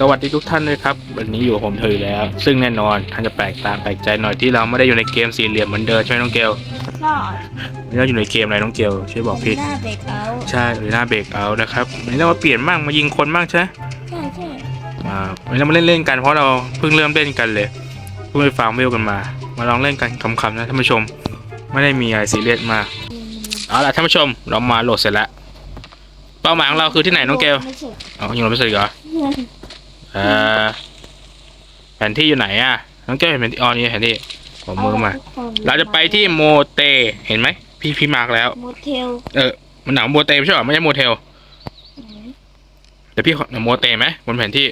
สวัสดีทุกท่านเลยครับ วันนี้อยู่กับผมเธออยู่แล้ว ซึ่งแน่นอนท่านจะแปลกตาแปลกใจหน่อยที่เราไม่ได้อยู่ในเกมสี่เหลี่ยมเหมือนเดิมใช่ไหมน้องเกลก็วันนี้เราอยู่ในเกมอะไรน้องเกลช่วยบอกพี่หน้าเบรกเอาใช่หรือหน้าเบรกเอานะครับวันนี้เรามาเปลี่ยนบ้างมายิงคนบ้างใช่ไหมใช่ใช่มาวันนี้เรามาเล่นเล่นๆกันเพราะเราเพิ่งเริ่มเล่นกันเลยเพิ่งไปฟาร์มเวลกันมา มาลองเล่นกันคำๆนะท่านผู้ชม ไม่ได้มีอะไรซีเรียสมากเอาล่ะท่านผู้ชมเรามาโหลดเสร็จแล้วเป้าหมายของเราคือที่ไหนน้องเกลไม่ใช่อ๋อยังโหลดไม่เสร็จอีกเหรอ เอ่อแผนที่อยู่ไหนอะน้องแก้วเห็นแผนที่อ๋อนี่แผนที่ผมมือมา เราจะไปที่โมเต เห็นไหมพี่พี่มาร์กแล้ว โมเทลเออมันหนังโมเตไม่ใช่เหรอไม่ใช่โมเทลเดี๋ยวพี่ขอโมเตไหมบนแผนที่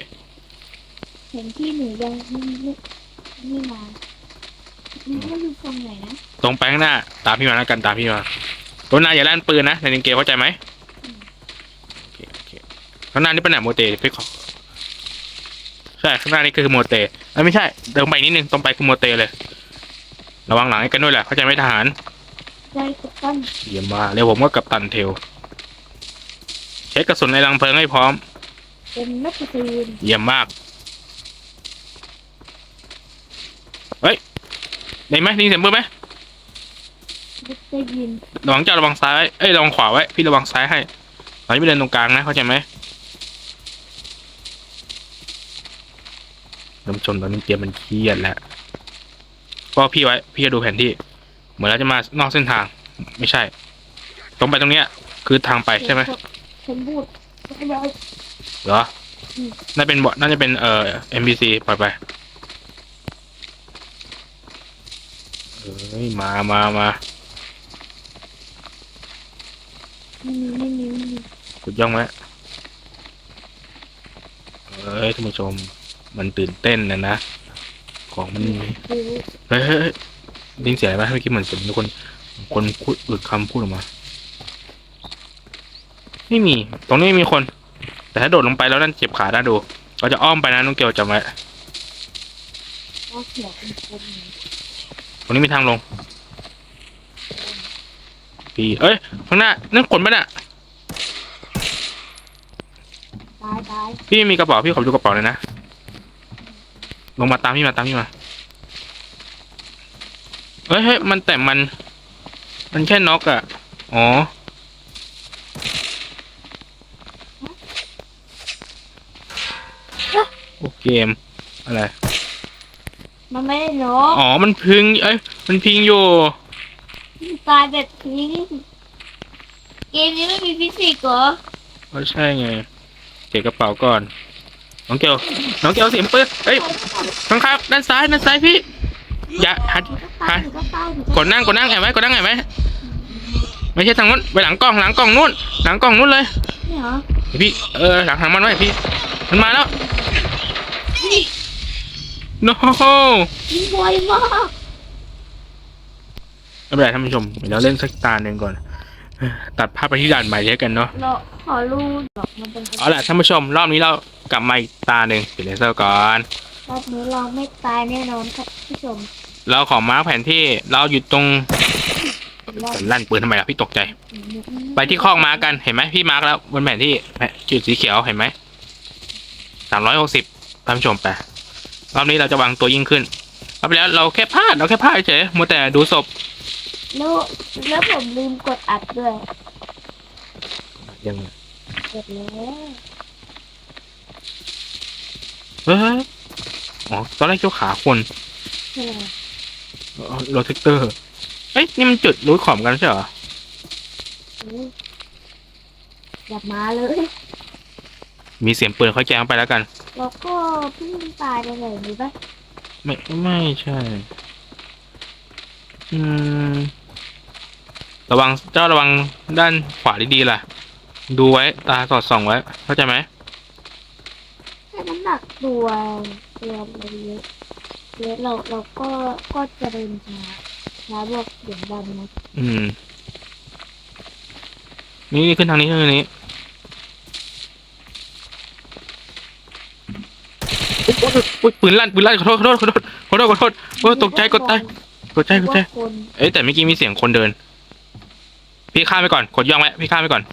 เห็นที่หนูยังไม่ไม่ไม่มามันก็อยู่ตรงไหนนะตรงไปข้างหน้า ตามพี่มาแล้วกันตามพี่มาตัวหน้าอย่าลั่นปืนนะในเกมเข้าใจไหมโอเคโอเคข้างหน้านี่เป็นไหนโมเตพี่ขอ ใช่ข้างหน้านี่คือโมเตเอ้ยไม่ใช่เดินไปนิดนึงตรงไปคือโมเตเลย ระวังหลังให้กันด้วยแหละเข้าใจไหมทหารได้กับตั้นเยี่ยมมากเดี๋ยวผมก็กับตันเทลเช็คกระสุนในรังเพลิงให้พร้อม เป็นนักตีนเยี่ยมมากเฮ้ยได้ไหมได้ยินเสียงปืนไหมได้ยินระวังเจ้าระวังซ้ายไว้เอ้ยระวังขวาไว้พี่ระวังซ้ายให้ตอนนี้ไม่เดินตรงกลางนะเข้าใจไหมท่า นผู้ชมตอนนี้เตรียมมันเครียดแล้วก็พี่ไว้พี่จะดูแผนที่ เหมือนเราจะมานอกเส้นทาง ไม่ใช่ ตรงไปตรงเนี้ย คือทางไปใช่ไหมฉันพูดไม่ได้เหรออืมน่าเป็นบอน่าจะเป็นเอ่อ NPC ปล่อยไปเอ้ยมามามาไม่มีไม่มีไม่มีกดย่องไว้เอ้ยท่านผู้ชม มันตื่นเต้นนะนะ ของมันมีดูเฮ้ยเฮ้ยเฮ้ยได้ยินเสียงอะไรไหมเมื่อกี้เหมือนเสียงมีคน คนพูดอึดคำพูดออกมา ไม่มี ตรงนี้ไม่มีคน แต่ถ้าโดดลงไปแล้วนั่นเจ็บขาได้ดู เราจะอ้อมไปนะน้องเกลจำไว้ว่าเสียเป็นคนตรงนี้มีทางลง พี่ เอ้ย ข้างหน้า นั่นขนปะน่ะตายตายพี่มีกระเป๋าพี่ขอดูกระเป๋าเลยนะ ลงมาตามพี่มาตามพี่มาเฮ้ยเฮ้ยมันแต่มัน มันแค่น็อกอะอ๋อ โอเกม อะไร มันไม่ได้เนาะอ๋อ มันพึงเอ้ย มันพิงอยู่ตายแบบนี้เกมนี้ไม่มีฟิสิกส์เหรอก็ใช่ไง เก็บกระเป๋าก่อน น้องเกลน้องเกลเสียงปืนเอ้ยข้างๆด้านซ้ายด้านซ้ายพี่ อย่าหันหันกดนั่งกดนั่งแอบไว้กดนั่งแอบไว้ไม่ใช่ทางนู้นไปหลังกล้องหลังกล้องนู้นหลังกล้องนู้นเลยนี่เหรอพี่เออหลังทางมันไว้พี่ มันมาแล้วโน้ยิงบ่อยมากไม่เป็นไรท่านผู้ชมเดี๋ยวเล่นสักตาหนึ่งก่อน ตัดภาพไปที่ด่านใหม่เลยกันเนาะเราขอรู้หรอกมันเป็นเอาล่ะท่านผู้ชมรอบนี้เรากลับมาอีกตาหนึ่งเปลี่ยนเลเซอร์ก่อน รอบนี้เราไม่ตายแน่นอนครับผู้ชมเราขอมาร์คแผนที่เราอยู่ตรงลั่นปืนทำไมล่ะพี่ตกใจ ไปที่คอกม้ากันเห็นไหมพี่มาร์กแล้วบนแผนที่แผนจุดสีเขียวเห็นไหมสามร้อยหกสิบท่านผู้ชมไปรอบนี้เราจะวางตัวยิ่งขึ้นรอบที่แล้วเราแค่พลาดเราแค่พลาดเฉยมัวแต่ดูศพ แล้วแล้วผมลืมกดอัดด้วยยังกดแล้วเฮ้ยอ๋อตอนแรกเจ้าขาคนใช่ไหมโรเทคเตอร์เอ้ยนี่มันจุดรู้ขอมกันใช่เหรออุ๊ยอย่ามาเลย มีเสียงปืนเขาแจ้งไปแล้วกันเราก็เพิ่งตายไปเลยนี่ปะ ไม่ไม่ใช่ อืม ระวังเจ้าระวังด้านขวาดีๆล่ะ ดูไว้ตาสอดส่องไว้เข้าใจไหมแค่น้ำหนักตัวตัวเราเยอะเยอะเราเราก็ก็จะเดินช้าช้าบวกเสียงดังนะอืม นี่นี่ขึ้นทางนี้ขึ้นทางนี้อุ๊ยอุ๊ยอุ๊ยปืนลั่นปืนลั่นขอโทษขอโทษขอโทษขอโทษขอโทษโอ้ยตกใจกดใจกดใจกดใจว่าคน เอ้ยแต่เมื่อกี้มีเสียงคนเดิน พี่ข้ามไปก่อนกดย่องไว้พี่ข้ามไปก่อน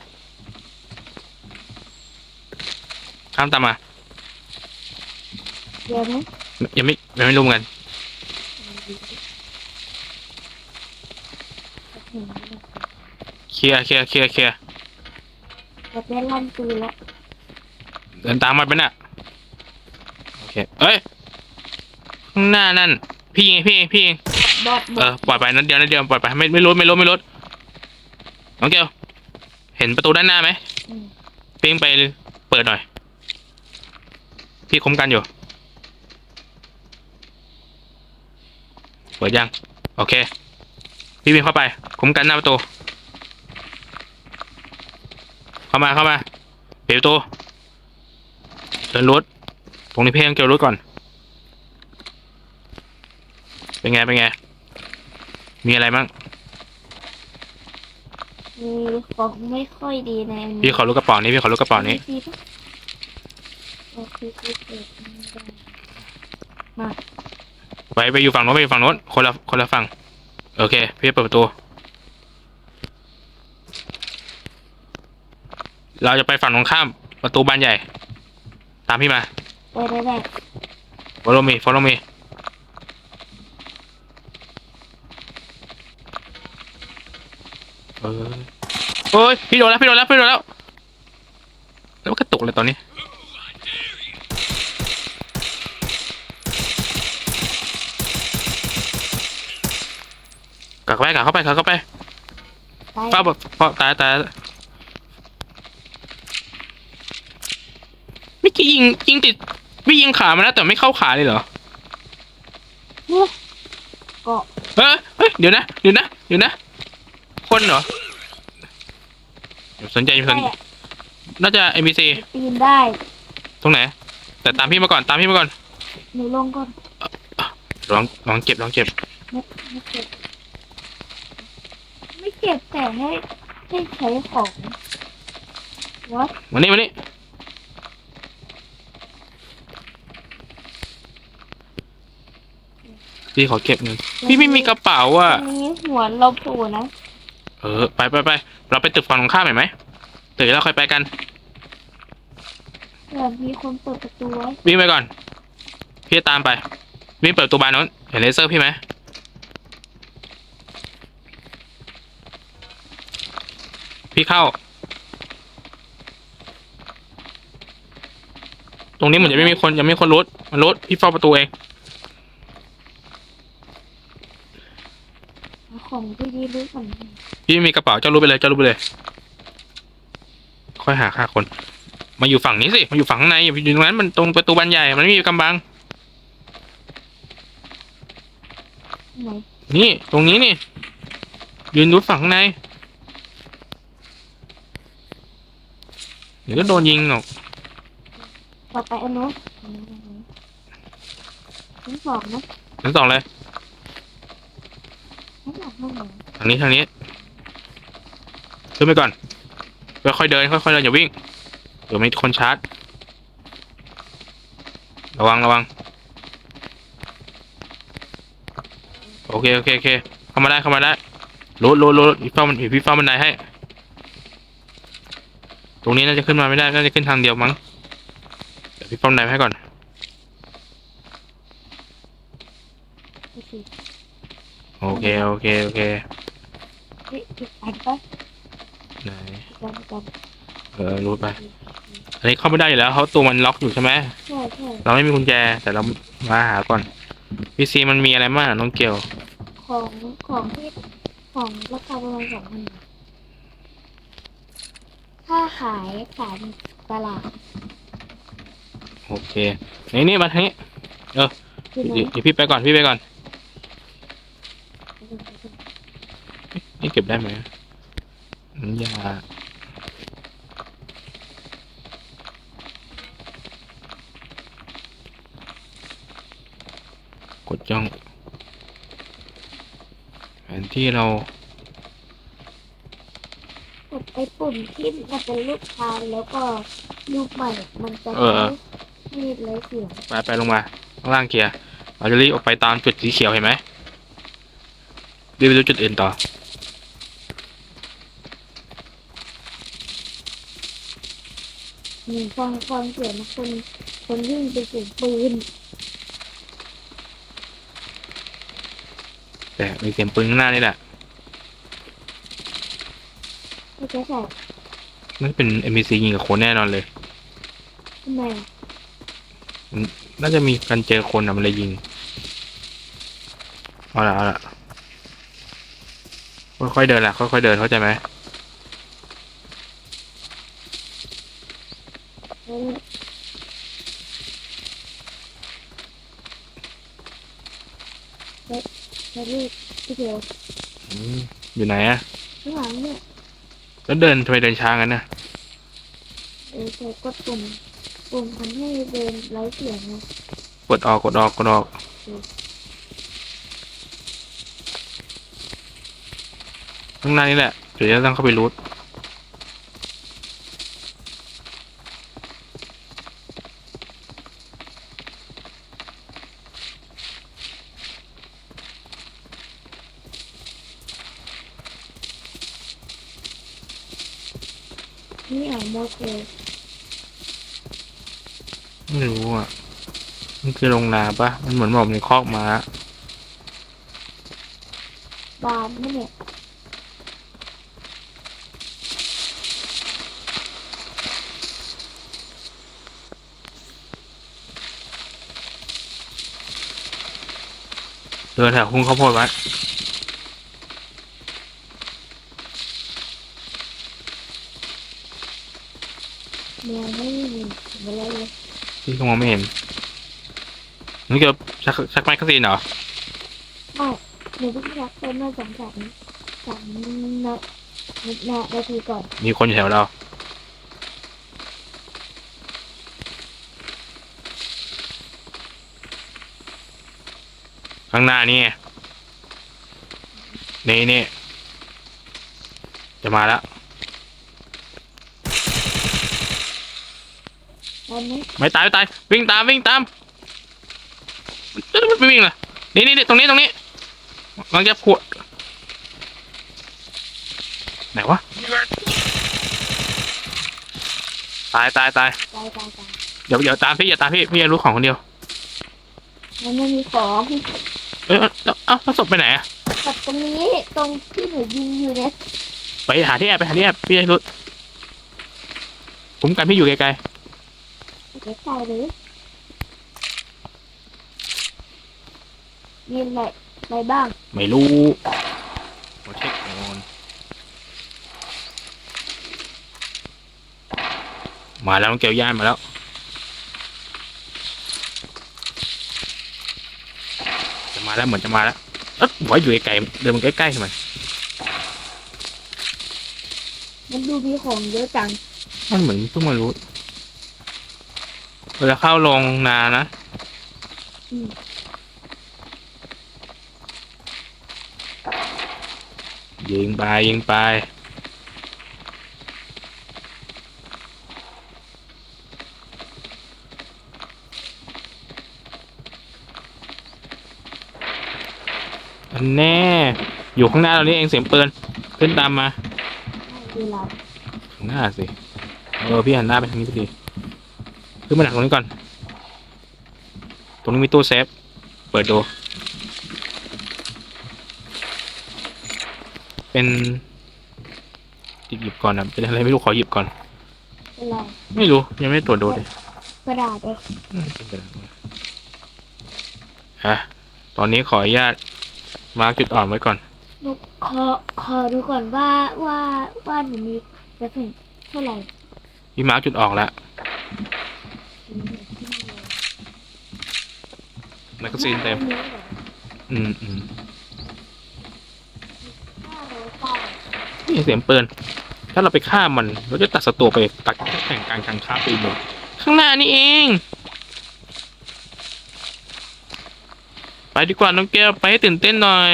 ข้ามตามมาเดี๋ยวนะยังไม่ยังไม่รู้เหมือนกัน เคลียร์เคลียร์เคลียร์เคลียร์แบบได้ลั่นปืนแล้วเดินตามมันไปน่ะโอเคเอ้ยข้างหน้านั่น พี่ยิงพี่ยิงพี่ยิงบอดบเอออดปล่อยไปนัดเดียวนัดเดียวปล่อยไปไม่ไม่รู้ไม่รู้ไม่รู้ น้องเกลเห็นประตูด้านหน้าไหมมปิ้งไปเปิดหน่อย พี่คุ้มกันอยู่ เปิดยัง โอเค พี่วิ่งเข้าไป คุ้มกันหน้าประตู เข้ามาเข้ามาปิดประตูเดินรถตรงนี้เพ่งเกี่ยวรถก่อน เป็นไงเป็นไง มีอะไรบ้าง มีของไม่ค่อยดีในอันนี้พี่ขอรู้กระเป๋านี้พี่ขอรู้กระเป๋านี้ ดีปะโอเคพี่เปิดไม่ได้มาไปไปอยู่ฝั่งโน้นไปอยู่ฝั่งโน้นคนละคนละฝั่ง โอเค พี่เปิดประตู เราจะไปฝั่งตรงข้ามประตูบานใหญ่ ตามพี่มาได้ได้ได้ follow me follow me เออ โอ้ยพี่โดนแล้วพี่โดนแล้วพี่โดนแล้วแล้วมันกระตุกเลยตอนนี้กักไปกักเข้าไปกักเข้าไปตายป้าบอกป้าตายตายไม่อกี้ยิงยิงติดไม่ยิงขามาแล้วแต่ไม่เข้าขาเลยเหรอเกาะเฮ้ยเฮ้ยเดี๋ยวนะเดี๋ยวนะเดี๋ยวนะ คนเหรอ สนใจสนใช่อะน่าจะ NPC ปีนได้ตรงไหน แต่ตามพี่มาก่อนตามพี่มาก่อนหนูลงก่อนลองลองเก็บลองเก็บไม่ไม่เก็บไม่เก็บแต่ให้ให้ใช้ของวัดมานี่มานี่พี่ขอเก็บเงินพี่ไม่มีกระเป๋าอะตรงนี้หัวเราโผล่นะ เออ ไปไปไปเราไปตึกฝั่งตรงข้ามเห็นไหมตึกแล้วค่อยไปกันเผื่อมีคนเปิดประตูไว้วิ่งไปก่อน พี่จะตามไป วิ่งเปิดประตูบานโน้นเห็นเลเซอร์พี่ไหมพี่เข้า ตรงนี้เหมือนจะไม่มีคนยังไม่มีคนรุดมันรุดพี่เฝ้าประตูเองหาของที่ดีรู้ก่อน พี่ไม่มีกระเป๋าเจ้ารู้ไปเลยเจ้ารู้ไปเลย ค่อยหาค่าคน มาอยู่ฝั่งนี้สิมาอยู่ฝั่งข้างในอย่าไปอยู่ตรงนั้นมันตรงประตูบานใหญ่มันไม่มีกำบัง ไหนนี่ตรงนี้นี่ ยืนดูฝั่งข้างในเดี๋ยวก็โดนยิงหรอกต่อไปอันนู้นชั้นสองนะทั้งสองเลยชั้นสองห้องไหนทางนี้ทางนี้ ขึ้นไปก่อนค่อยๆเดินค่อยๆเดินอย่าวิ่งเดี๋ยวมีคนชาร์จ ระวังระวังโอเคโอเคโอเคเข้ามาได้เข้ามาได้รถรถรถพี่เฝ้ามันพี่เฝ้าบันไดให้ ตรงนี้น่าจะขึ้นมาไม่ได้น่าจะขึ้นทางเดียวมั้งเดี๋ยวพี่เฝ้าบันไดให้ก่อนโอเคโอเคโอเค ไหนอีกอันอีกอันเออรู้ไป อันนี้เข้าไม่ได้อยู่แล้วเขาตัวมันล็อกอยู่ใช่ไหม ใช่ใช่เราไม่มีกุญแจ แต่เรามาหาก่อนพีซีมันมีอะไรบ้างอะน้องเกลของของที่ของราคาประมาณสองพันถ้าขายขายในตลาดโอเค นี่นี่มาทางนี้คือไหนเดี๋ยวเดี๋ยวพี่ไปก่อนพี่ไปก่อน นี่เก็บได้ไหมน้ำ ยากดจ้องแผนที่เรา กดไอ้ปุ่มที่มันเป็นรูปพานแล้วก็รูปใหม่ มันจะเออเออ มีดเลยเสียงไปไปลงมาข้างล่างเคลียร์เราจะรีบออกไปตามจุดสีเขียวเห็นไหมรีบไปดูจุดอื่นต่อ ฟังความเสียงคนคนยิ่งไปเก็บปืนแต่มีเสียงปืนข้างหน้านี่แหละไม่ใช่ใช่นั่นเป็น NPC ยิงกับคนแน่นอนเลย ทำไมน่าจะมีการเจอคนอะมันเลยยิง เอาละเอาละค่อยๆเดินละค่อยๆเดินเข้าใจไหม เดียวอืมอยู่ไหนอะข้างหลังเนี่ยแล้วเดินทำไมเดินช้ากันนะเออแต่กดปุ่มปุ่มทำให้เดินไร้เสียงนะกดออกกดออกกดออก ข้างหน้านี่แหละเดี๋ยวจะต้องเข้าไปรูท นี่อ่านโมเดล ไม่รู้อะ มันคือโรงนาปะมันเหมือนบอกในคอกม้าบานนี่เนี่ยเดินแถวคุ้งข้าวโพดไว้เมียไม่มีอะไรเลยที่มองไม่เห็น นี่เกี่ยวชักชักไมค์คาซีนเหรอไม่หนูเพิ่งรักเป็นเมื่อสองสามสามนานานาทีก่อน มีคนอยู่แถวเราข้างหน้านี่ไงนี่นี่จะมาแล้วตอนนี้ไม่ตายไม่ตายวิ่งตามวิ่งตาม ไม่วิ่งเลยนี่นี่นี่ตรงนี้ตรงนี้กำลังจะพวดไหนวะตายตายตายตายตายตายเดี๋ยวเดี๋ยวตามพี่อย่าตามพี่พี่จะรู้ของคนเดียวมันไม่มีของเอ้ยเอ้าเอ้าแล้วศพไปไหนอะกับตรงนี้ตรงที่หนูยิงอยู่เนี่ยไปหาที่แอบไปหาที่แอบพี่จะรู้ผมกันพี่อยู่ไกลเดี๋ยวใส่เล มีอะไรอะไรบ้างๆไม่รู้ขอเช็คก่อนมาแล้วน้องเกลย่านมาแล้ว จะมาแล้วเหมือนจะมาแล้วเอ๊ะบอกว่าอยู่ไกลๆเดินมันใกล้ๆทำไมมันดูมีของเยอะจังมันเหมือนเพิ่งมารู้เวลาเข้าโรงนานะ อืม ยิงไปยิงไป อันแน่ อยู่ข้างหน้าเรานี่เองเสียงปืนขึ้นตามมาดูเราข้างหน้าสิ เออพี่หันหน้าไปทางนี้พอดี ขึ้นมาดักตรงนี้ก่อน ตรงนี้มีตู้เซฟ เปิดดู เป็นหยิบก่อนนะเป็นอะไรไม่รู้ขอหยิบก่อนเป็นไรไม่รู้ยังไม่ได้ตรวจดูเลยกระดาษเลยอืมเป็นไปได้ฮะตอนนี้ขออนุญาตมาร์กจุดอ่อนไว้ก่อนหนูขอขอดูก่อนว่าว่าว่าหนูมีกระสุนเท่าไหร่พี่มาร์กจุดออกแล้วแมกกาซีนเต็มอืมอืม ห้าร้อยเก้า นี่ เสียงปืน ถ้าเราไปฆ่ามันเราจะตัดศัตรูไปตัดแข่งการการฆ่าปีหมดข้างหน้านี่เอง ไปดีกว่าน้องแก้วไปให้ตื่นเต้นหน่อย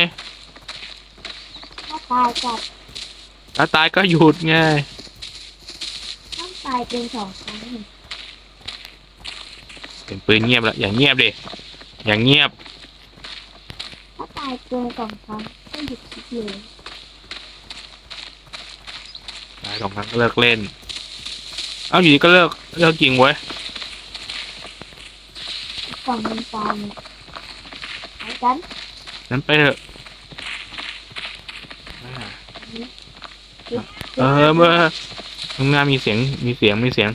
ถ้าตายจับถ้าตายก็หยุดไงต้องตายเป็นสองครั้งเสียงปืนเงียบแล้วอย่างเงียบดิอย่างเงียบ ถ้าตายเกินสองครั้งต้องหยุดคิดเลยตาย สองครั้งก็เลิกเล่น เอาอยู่ดีก็เลิกเลิกยิงไว้ฟังมันฟังไปกันนั้นไปเถอะเออเมื่อข้งหน้ามีเสียงมีเสียงมีเสียง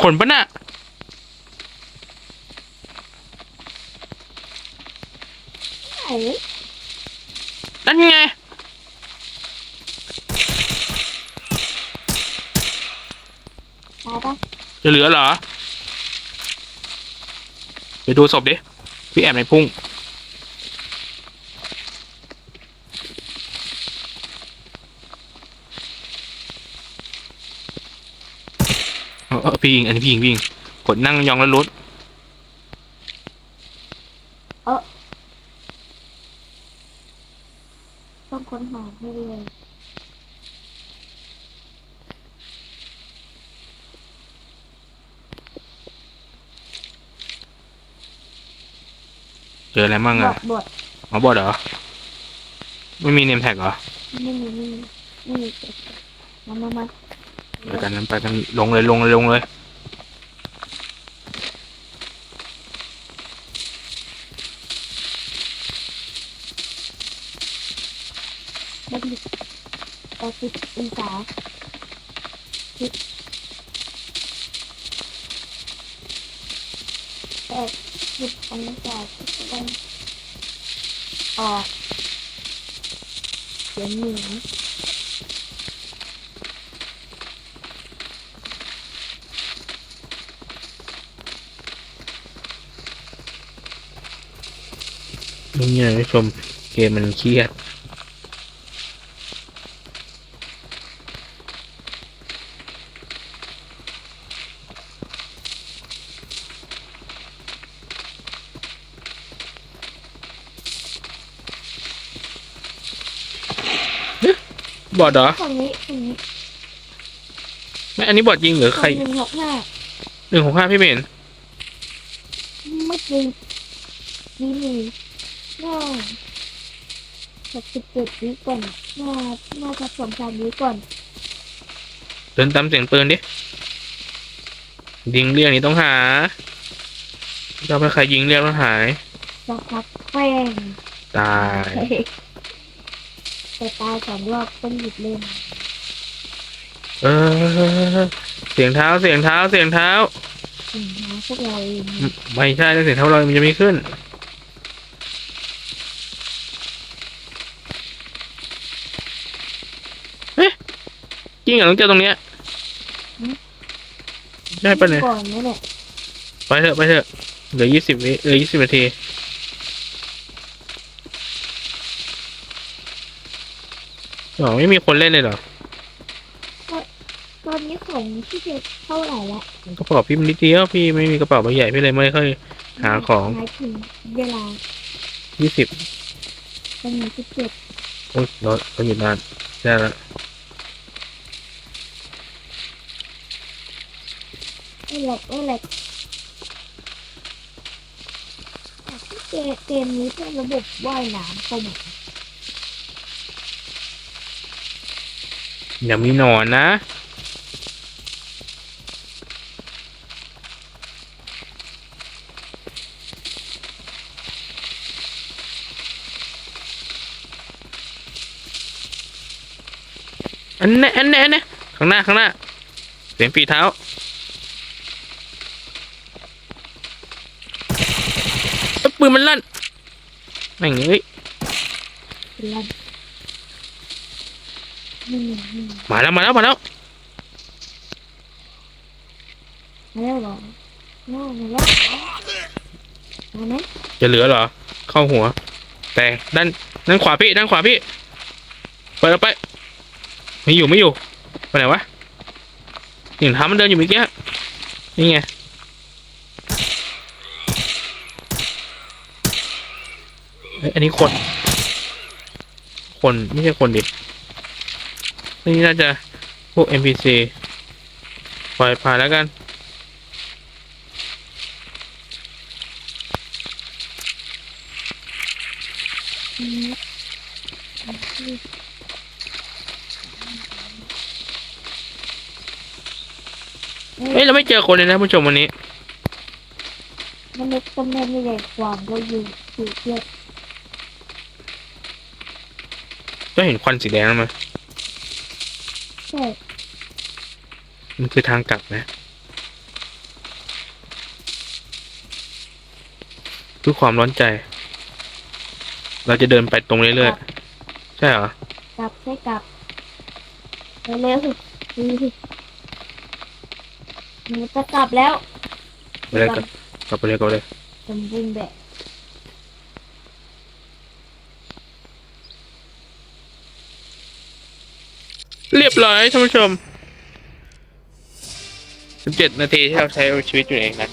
ขนปะน่ะนั่นไง เหลือเหรอ ไปดูศพดิ พี่แอบในพุ่ง เออพี่ยิงอันนี้พี่ยิงพี่ยิงกดนั่งยองแล้วรุดต้องค้นหาให้เลย เจออะไรมั่งบอะดบดอ๋อบอดเหรอ ไม่มีเนมแท็กเหรอ ไม่มีไม่มีไม่มีเก็บมามามาไปกันนั้นไปกันลงเลยลงเลยลงเลย ได้ดิแปดสิบองศาสิบแปดสิบองศาสิบองออกเสียงเหนือ นี่ไงผู้ชม เกมมันเครียด บอดเหรอ ฝั่งนี้ฝั่งนี้ไม่อันนี้บอดยิงหรือใครฝั่งหนึ่งหกห้าหนึ่งของห้าพี่เมน เมื่อกี้นี่มีน่าหกสิบ เจ็ดวิก่อนน่าน่าจะสองสามวิก่อน เดินตามเสียงปืนดิยิงเรียกนี่ต้องหาเราไปใครยิงเรียกแล้วหาย สักพักแป้งตายแต่ตายสองรอบต้องหยุดเล่นเออเสียงเท้าเสียงเท้าเสียงเท้า ถึงนะพวกเราเอง ไม่ใช่ถ้าเสียงเท้าลอยมันจะไม่ขึ้น เอ๊ะจ ริงเหรอต้องเจอตรงเนี้ยใช่ปะเนี่ยก่อนนี่แหละไปเถอะไปเถอะเหลือยี่สิบวิเหลือยี่สิบนาทีอ๋อไม่มีคนเล่นเลยเหรอตอนนี้ของที่เจ็ดเท่าไหร่ละกระเป๋าพี่มันนิดเดียวพี่ไม่มีกระเป๋าใบใหญ่พี่เลยไม่ค่อยหาของหมายถึงเวลายี่สิบตอนนี้สิบเจ็ดโอ้ยรถก็หยุดนานได้ละ ไม่แหลกไม่แหลกเกมเกมนี้เป็นระบบว่ายน้ำเข้ามาอย่ามีหนอนนะอันเนี้อันเนี้อันเนี้ข้างหน้าข้างหน้าเสียงฝีเท้าเอ้ย ปืนมันลั่นแม่งเอ้ยเป็นไรนี่นี่นี่มาแล้วมาแล้วมาแล้วมาแล้วเหรอมาแล้วมาแล้วมาไหมจะเหลือเหรอ เข้าหัว แต่ด้านด้านขวาพี่ด้านขวาพี่เปิดออกไปไม่อยู่ไม่อยู่ไปไหนวะเห็นเท้ามันเดินอยู่เมื่อกี้นี่ไง เฮ้ยอันนี้คน คนไม่ใช่คนดินี่น่าจะพวก NPC ปล่อยผ่านแล้วกัน เฮ้ย เราไม่เจอคนเลยนะผู้ชมวันนี้มันเล็กต้นแม่ไม่ใหญ่กว่าก็อยู่อยู่เทียบ ก็เห็นควันสีแดงแล้วมั้ยใช่มันคือทางกลับนะเพื่อความร้อนใจ เราจะเดินไปตรงเรื่อยๆใช่เหรอกลับใช่กลับเร็วๆสิดูสิหนูจะกลับแล้ว ไปเลยกลับกลับไปเลยกลับไปเลยสมบูรณ์แบบ เรียบร้อยท่านผู้ชม 17 นาทีที่เราใช้ชีวิตอยู่เองนะ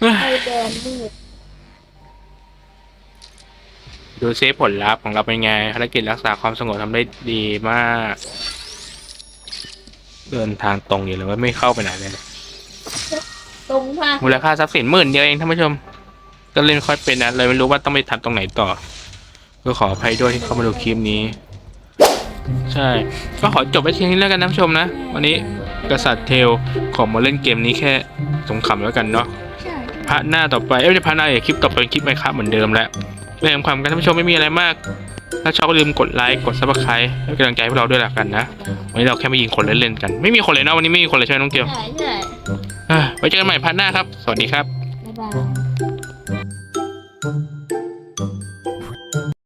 เฮ้ยไฟแดงมืดดูเซฟผลลัพธ์ของเราเป็นไงภารกิจรักษาความสงบทำได้ดีมาก เดินทางตรงอยู่เลยว่าไม่เข้าไปไหนเลยตรงมากมูลค่าทรัพย์สินหมื่นเดียวเองท่านผู้ชม ก็เล่นค่อยเป็นนะเลยไม่รู้ว่าต้องไปทำตรงไหนต่อ ก็ขออภัยด้วยที่เข้ามาดูคลิปนี้ ใช่ ก็ขอจบไว้เพียงนี้แล้วกันท่านผู้ชมนะ วันนี้กษัตริย์เทลขอมาเล่นเกมนี้แค่สงขำแล้วกันเนาะใช่พาร์ทหน้าต่อไป เอ้ยไม่ใช่พาร์ทหน้าอย่าคลิปต่อไปเป็นคลิปไมครับเหมือนเดิมแล้วเรื่องความกันท่านผู้ชมไม่มีอะไรมาก ถ้าชอบก็ลืมกดไลค์กดซับสไครต์ให้กำลังใจพวกเราด้วยละกันนะ วันนี้เราแค่มายิงคนเล่นๆกัน ไม่มีคนเลยเนาะวันนี้ไม่มีคนเลยใช่ไหมน้องเกียวใช่ใช่อะไว้เจอกันใหม่พาร์ทหน้าครับ สวัสดีครับบ๊ายบาย